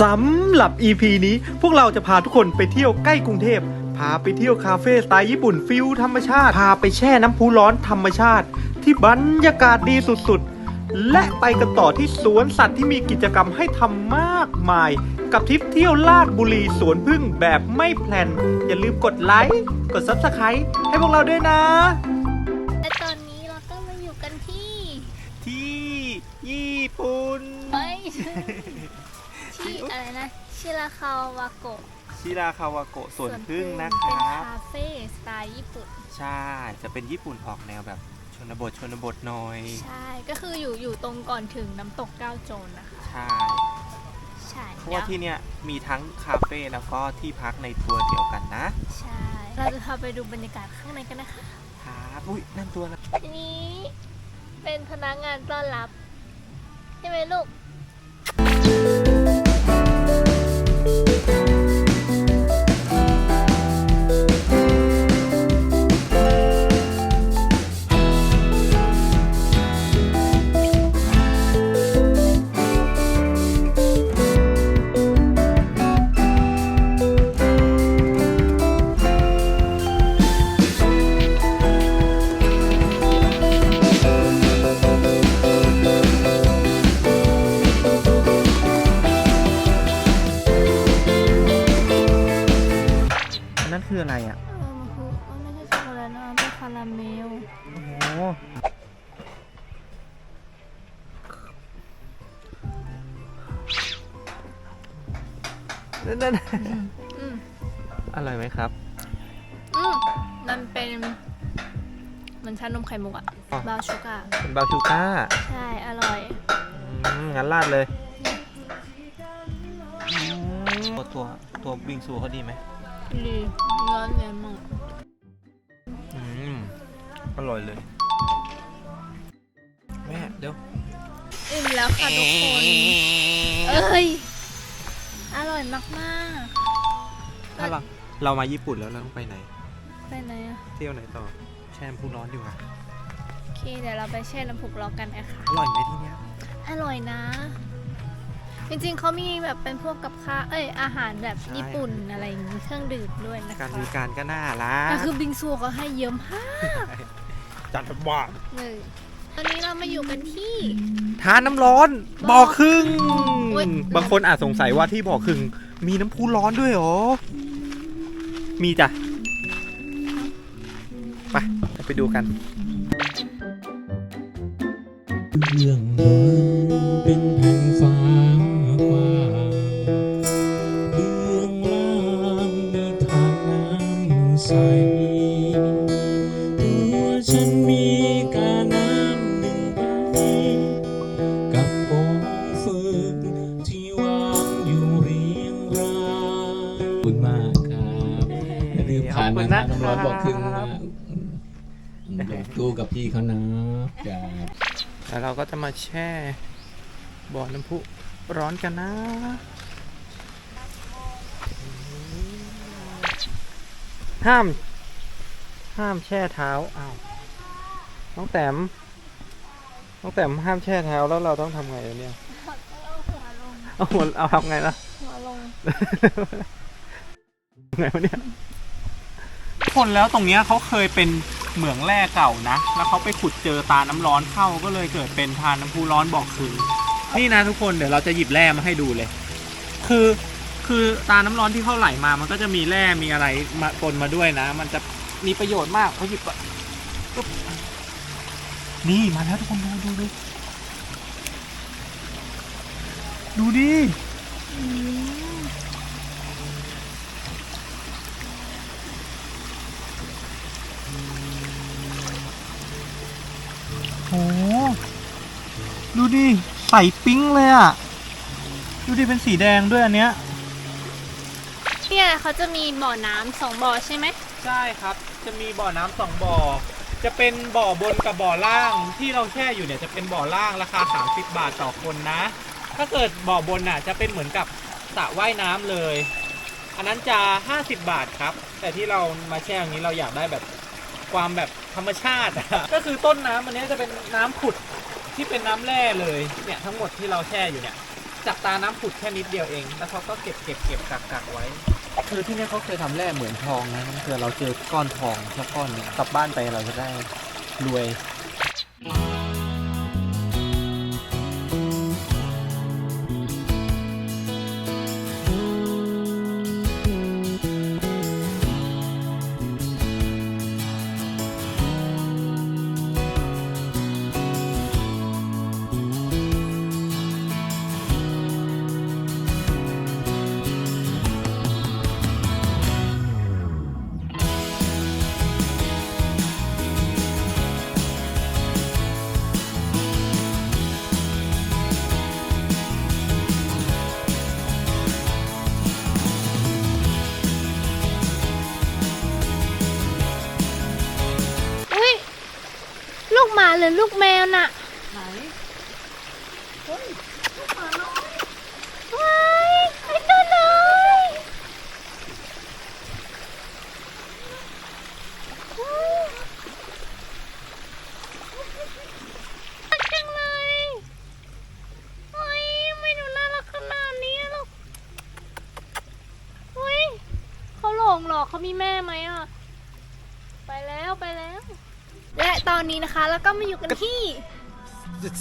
สำหรับ EP นี้พวกเราจะพาทุกคนไปเที่ยวใกล้กรุงเทพ พาไปเที่ยวคาเฟ่สไตล์ญี่ปุ่นฟิลธรรมชาติ พาไปแช่น้ำพุร้อนธรรมชาติ ที่บรรยากาศดีสุดๆ และไปกันต่อที่สวนสัตว์ที่มีกิจกรรมให้ทำมากมาย กับทริปเที่ยวลาดบุรีสวนพึ่งแบบไม่แพลน อย่าลืมกดไลค์กด Subscribe ให้พวกเราด้วยนะ และตอนนี้เราก็มาอยู่กันที่ ที่ญี่ปุ่นเฮ้ย ที่อะไรนะชิราคาวาโกะชิราคาวาโกะสวนพึ่งนะคเป็นรับคาเฟ่สไตล์ญี่ปุ่น ใช่จะเป็นญี่ปุ่นออกแนวแบบชนบทชนบทหน่อยใช่ ก็คืออยู่อยู่ตรงก่อนถึงน้ำตกเก้าโจนนะคะ ใช่ใช่เพราะว่าที่เนี้ยมีทั้งคาเฟ่แล้วก็ที่พักในตัวเดียวกันนะใช่ เราจะพาไปดูบรรยากาศข้างในกันนะคะ ครับอุ้ยนั่นตัวนะทีนี้เป็นพนักงานต้อนรับ ใช่ไหมลูก อันนั้นคืออะไรอะเออมันคือมันไม่ใช่ช็อกโกแลตนะมันเป็นคาราเมลโอ้โหนั่นนั่นอืมอร่อยไหมครับ อืมมันเป็นเหมันชานมไข่มุกอะอ๋อ บราวน์ชูการ์เป็นบราวน์ชูก้าใช่อร่อยอืมงั้นราดเลยตัวตัวตัวบิงซูเขาดีไหม ดีเนื้อเนียนมากอืมอร่อยเลย แม่เดี๋ยวอิ่มแล้วค่ะทุกคน เอ้ย อร่อยมากถ้าเราเรามาญี่ปุ่นแล้วเราต้องไปไหน ๆ ไปไหนอะเที่ยวไหนต่อ แช่น้ำพุร้อนดีกว่าโอเค เดี๋ยวเราไปแช่น้ำพุกรอกันนะคะอร่อยไหมที่เนี้ย อร่อยนะ จริงๆเขามีแบบเป็นพวกกับข้าวเอ้ยอาหารแบบญี่ปุ่นอะไรอย่างนี้เครื่องดื่มด้วยนะการคะบริการก็น่ารักแต่คือบิงซูเขาให้เยอะมากจัดบ้านเลยตอนนี้เรามาอยู่กันที่ ทานน้ำร้อนบ่อครึ่งอุ๊ย บางคนอาจสงสัยว่าที่บ่อครึ่ง มีน้ำพุร้อนด้วยเหรอ มีจ้ะ ไปเราไปดูกัน เรื่องบนเป็น อย่าลืมผ่านมาทานน้ำร้อนบอกครึ่งนะลงตู้กับพี่เขานะจ้าแล้วเราก็จะมาแช่บ่อน้ำพุร้อนกันนะห้าม ห้ามแช่เท้าอ้าวน้องแต้มน้องแต้มห้ามแช่เท้าแล้วเราต้องทำไงอะเนี่ยเอาหัวลงเอาหัวเอาทำไงล่ะหัวลงไงวะเนี่ย คนแล้วตรงเนี้ยเขาเคยเป็นเหมืองแร่เก่านะ แล้วเขาไปขุดเจอตาน้ำร้อนเข้าก็เลยเกิดเป็นทานน้ำพุร้อนบอกคืนนี่นะทุกคนเดี๋ยวเราจะหยิบแร่มาให้ดูเลย คือคือตาน้ำร้อนที่เขาไหลมา มันก็จะมีแร่มีอะไรมาปนมาด้วยนะ มันจะมีประโยชน์มากเขาหยิบก่อนปึ๊บนี่มาแล้วทุกคนดูดูดูดูดิ ดูดิใส่ปิ๊งเลยอะดูดิเป็นสีแดงด้วยอันเนี้ย เนี่ยเขาจะมีบ่อน้ำสองบ่อใช่ไหมใช่ครับ จะมีบ่อน้ำสองบ่อ จะเป็นบ่อบนกับบ่อล่างที่เราแช่อยู่เนี่ยจะเป็นบ่อล่างราคา 30 บาทต่อคนนะ ถ้าเกิดบ่อบนน่ะจะเป็นเหมือนกับสระว่ายน้ำเลย อันนั้นจะ 50 บาทครับ แต่ที่เรามาแช่อย่างนี้เราอยากได้แบบความแบบธรรมชาติอะ ก็คือต้นน้ำอันนี้จะเป็นน้ำผุด ที่เป็นน้ำแร่เลยเนี่ยทั้งหมดที่เราแช่อยู่เนี่ยจากตาน้ำผุดแค่นิดเดียวเอง แล้วเขาก็เก็บเก็บเก็บกักกักไว้ คือที่นี่เขาเคยทำแร่เหมือนทองนะเผื่อเราเจอก้อนทองสักก้อนนึงกลับบ้านไปเราจะได้รวย ลูกหมาหรือลูกแมวน่ะไหนว้ายไอ้ตัวน้อยว้ายน่ารักจังเลยโอ้ยไม่ดูน่ารักขนาดนี้อะลูกเฮ้ยเขาหลงเหรอเขามีแม่ไหมอะ ไปแล้วไปแล้วและ ตอนนี้นะคะ แล้วก็มาอยู่กันที่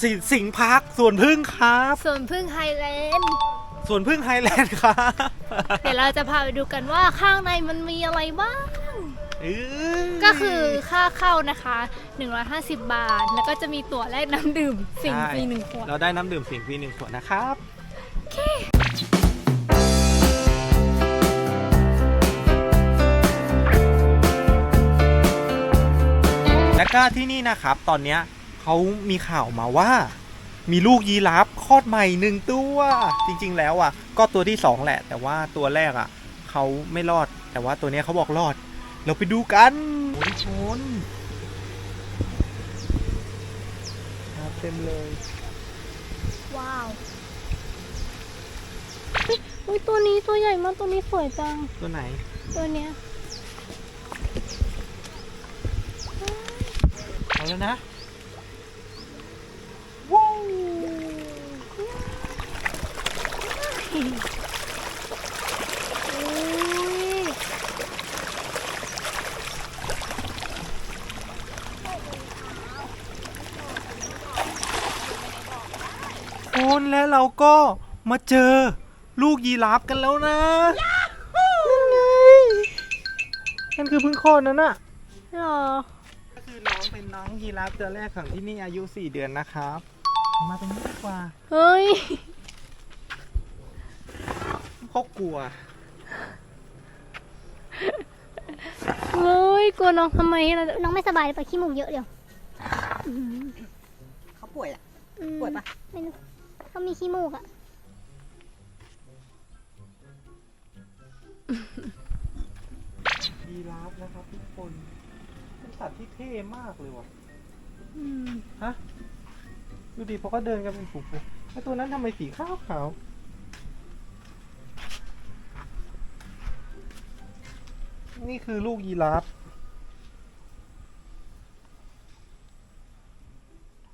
สิสิงห์พักสวนพึ่งครับสวนพึ่งไฮแลนด์ สวนพึ่งไฮแลนด์ครับเดี๋ยวเราจะพาไปดูกันว่าข้างในมันมีอะไรบ้าง อื้อก็คือค่าเข้านะคะ 150 บาท แล้วก็จะมีตั๋วแลกน้ำดื่มสิ่งฟรีหนึ่งขวด เราได้น้ำดื่มสิงห์ฟรีหนึ่งขวดนะครับ ก็ที่นี่นะครับ ตอนเนี้ยเขามีข่าวมาว่า มีลูกยีราฟคลอดใหม่หนึ่งตัว จริง ๆ แล้วอะ ก็ตัวที่สองแหละ แต่ว่าตัวแรกอะเขาไม่รอด แต่ว่าตัวเนี้ยเขาบอกรอด เราไปดูกันโอ้ยชนครับเต็มเลย ว้าวเฮ้ยอุ๊ยตัวนี้ตัวใหญ่มากตัวนี้สวยจัง ตัวไหน ตัวเนี้ย เอา แล้วนะว้าวอุ๊ยคุณและเราก็มาเจอลูกยีราฟกันแล้วนะนั่นไงนั่นคือเพิ่งคลอดนั่นน่ะ หรอก็คือน้ องเป็นน้องยีราฟตัวแรกของที่นี่อายุ 4 เดือนนะครับ มาตรงนี้ดีกว่าเฮ้ยเขากลัวเฮ้ยกลัวน้องทำไมล่ะน้องไม่สบายหรือเปล่าขี้มูกเยอะเดียวเขาป่วยแหละ อืมป่วยปะ ไม่รู้เขามีขี้มูกอะยีราฟนะครับทุกคนเป็นสัตว์ที่เท่มากเลยว่ะอืม ฮะ ดูดิพอก็เดินกันเป็นฝูงเลยไอตัวนั้นทำไมสีขาวขาวนี่คือลูกยีราฟ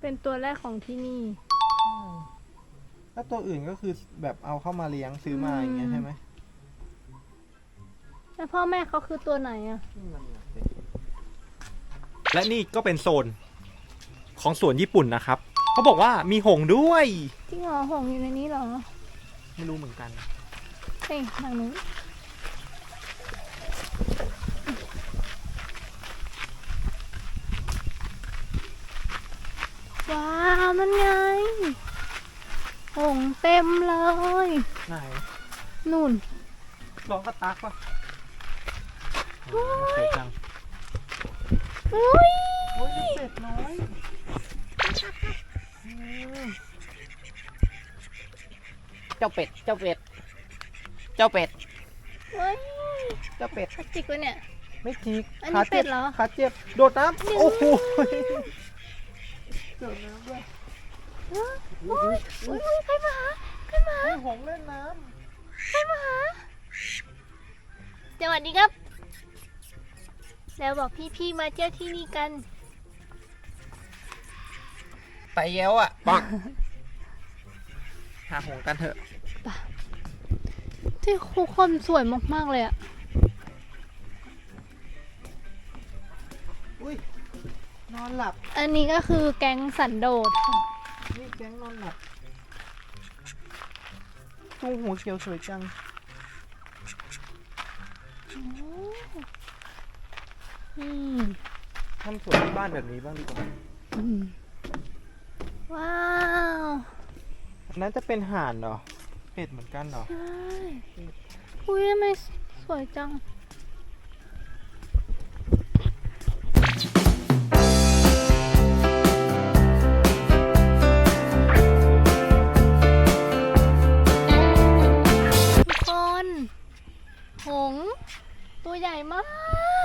เป็นตัวแรกของที่นี่ แล้วตัวอื่นก็คือแบบเอาเข้ามาเลี้ยงซื้อมาอย่างเงี้ยใช่ไหมแล้วพ่อแม่เขาคือตัวไหนอะ และนี่ก็เป็นโซน ของสวนญี่ปุ่นนะครับเขาบอกว่ามีหงส์ด้วย จริงเหรอหงส์อยู่ในนี้เหรอไม่รู้เหมือนกัน เฮ้ยทางนู้นว้าวนั่นไงหงส์เต็มเลย ไหนนู่น ลองกระตักป่ะโอ้ย สวยจังอุ้ย โอ้ยลูกเป็ดน้อยอืม เจ้าเป็ด เจ้าเป็ด เจ้าเป็ด เฮ้ยเจ้าเป็ด พลาสติกวะเนี่ย ไม่จิกอันนี้ขาเจ็บเป็ดเหรอ ขาเจ็บ โดดน้ำโอ้โหโดดน้ำด้วยอุ้ยอุ้ยอุ้ยใครมาหาใครมาหาไอ้หงส์เล่นน้ใครมาหาสวัสดีครับ แล้วบอกพี่ๆมาเที่ยวที่นี่กัน ไปแล้วอะปังหาหงกันเถอะ ที่ทุกคนสวยมาก ๆ เลยอะอุ้ยนอนหลับ อันนี้ก็คือแก๊งสันโดษค่ะนี่แก๊งนอนหลับตุ้งหูเขียวสวยจัง อืม ทำสวนที่บ้านแบบนี้บ้างดีกว่า อืม ว้าวอันนั้นจะเป็นห่านเหรอเป็ดเหมือนกันเหรอใช่อุ้ยทำไมสวยจังทุกคนหงส์ตัวใหญ่มา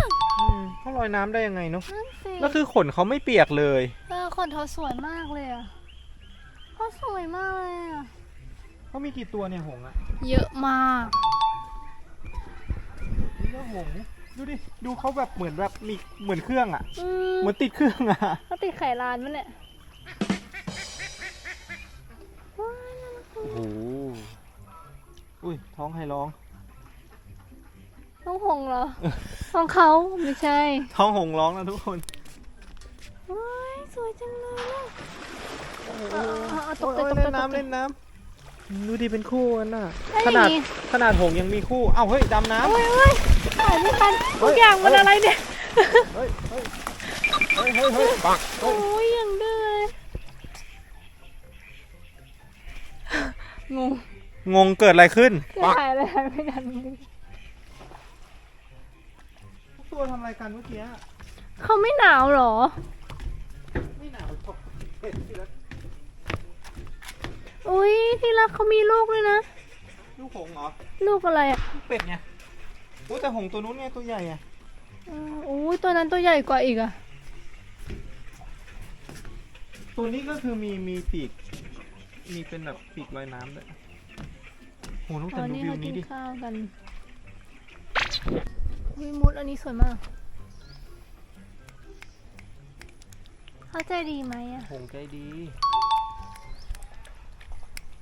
กอืมเขาลอยน้ำได้ยังไงเนาะนั่นสิ แล้วคือขนเขาไม่เปียกเลยเออ ขนเขาสวยมากเลยอะเขาสวยมากเลยอะเขามีกี่ตัวเนี่ยหงส์อะเยอะมาก นี่ก็หงส์ดูดิ ดูเขาแบบเหมือนแบบมีเหมือนเครื่องอะอืมเหมือนติดเครื่องอะเขาติดไข่ลานมันเนี่ยว้ายน่ารักจังโอ้โห อุ้ยท้องไฮร้อง น้องหงส์เหรอ ของเขาไม่ใช่ท้องหงส์ร้องนะทุกคน ว้าย สวยจังเลยอะโอ้โหเอาเอาเอาตโอ้กยใจโอ้ยตกใจเล่นตกใจน้ำเล่นน้ำดูดิเป็นคู่กันน่ะเอ้ยขนาดนี่ขนาดหงส์ยังมีคู่เอ้าเฮ้ยดำน้ำ โอ้ยโอ้ยถ่ายไม่ทันทุกอย่างมันอะไรเนี่ยเฮ้ยเฮ้ยเฮ้ยเฮ้ยเฮ้ยปักโอ้ยอย่างดื้อเลยงงงงเกิดอะไรขึ้นจะถ่ายอะไรไม่ทันตัวทำอะไรกันเมื่อกี้เขาไม่หนาวเหรอ อุ้ยที่รักเขามีลูกด้วยนะ ลูกหงส์เหรอ ลูกอะไรอะลูกเป็ดไงโอ้แต่หงส์ตัวนู้นไงตัวใหญ่อะอ่าอุ้ยตัวนั้นตัวใหญ่กว่าอีกอะ ตัวนี้ก็คือมีมีปีก มีเป็นแบบปีกลอยน้ำด้วยโหต้องตแต่อนดูนี้วิวเขากินี้นดิ ข้าวกันวิมุดอันนี้สวยมาก เขาใจดีไหมอะหงส์ใจดี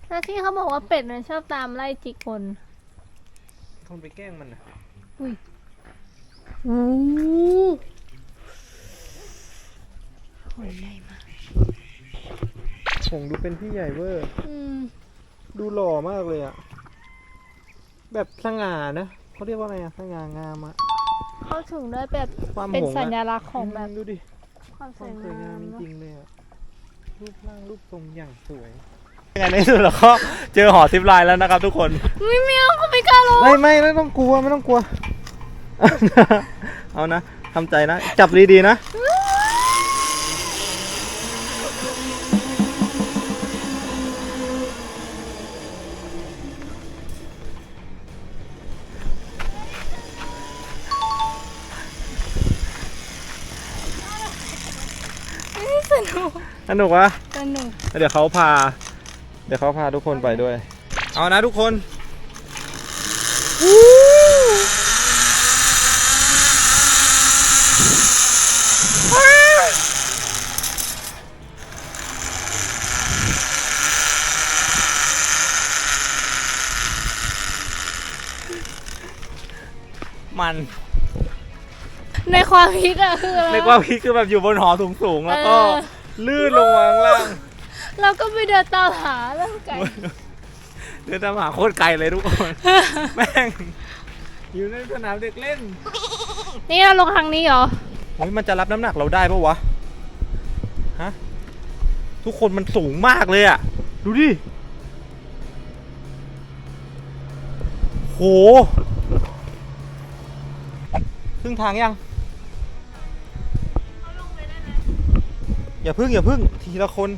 แล้วที่เขาบอกว่าเป็ดมันชอบตามไล่จิกคน คนไปแกล้งมันนะอุ้ยโอ้โหใหญ่มากหงส์ดูเป็นพี่ใหญ่เวอร์ อืมดูหล่อมากเลยอะแบบสง่านะเขาเรียกว่าอะไรอะสง่างามอะเขาถึงได้แบบความเป็นหงส์สัญอะลักษณ์ของแบบ ดูดิ ความสควาวยมสวยงางามมจเนอะริงๆเลยอะรูปร่างรูปทรงอย่างสวยยังไงในที่สุดเราก็เจอหอซิปไลน์แล้วนะครับ ทุกคน ไม่เมียวเขาไม่กล้าลงไม่ไม่ไม่ต้องกลัวไม่ต้องกลัว เอานะทำใจนะ จับดีๆนะส นุกสนุกวะสนุกเดี๋ยวเขาพา เดี๋ยวเขาพาทุกคนไปด้วย เอานะทุกคนมัน ในความคิดอะคืออะไรในความคิดคือแบบอยู่บนหอสูงๆแล้วก็เออลื่นลงมาข้างล่างเราก็ไปเดินตามหาเรื่องไก่เดินตามหาโคตรไกลเลยทุกคน แม่ง อยู่ในสนามเด็กเล่นนี่เราลงทางนี้เหรอโอ้ยมันจะรับน้ำหนักเราได้ปะวะฮะทุกคนมันสูงมากเลยอะดูดิโหครึ่งทางยัง อย่าพึ่งอย่าพึ่งทีละคน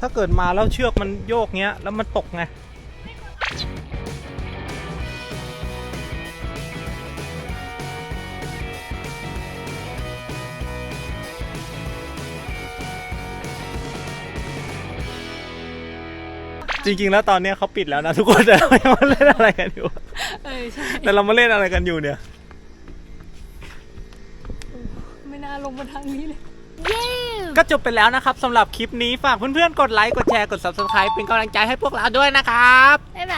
ถ้าเกิดมาแล้วเชือกมันโยกเงี้ย แล้วมันตกไงจริงๆ แล้วตอนเนี้ยเขาปิดแล้วนะทุกคนแต่เรายังมาเล่นอะไรกันอยู่ เออใช่ แต่เรามาเล่นอะไรกันอยู่เนี่ย ลงมาทางนี้เลยเย้ก็จบไปแล้วนะครับสำหรับคลิปนี้ฝากเพื่อนๆ กดไลค์ กดแชร์ กด subscribe เป็นกำลังใจให้พวกเราด้วยนะครับ บ๊ายบาย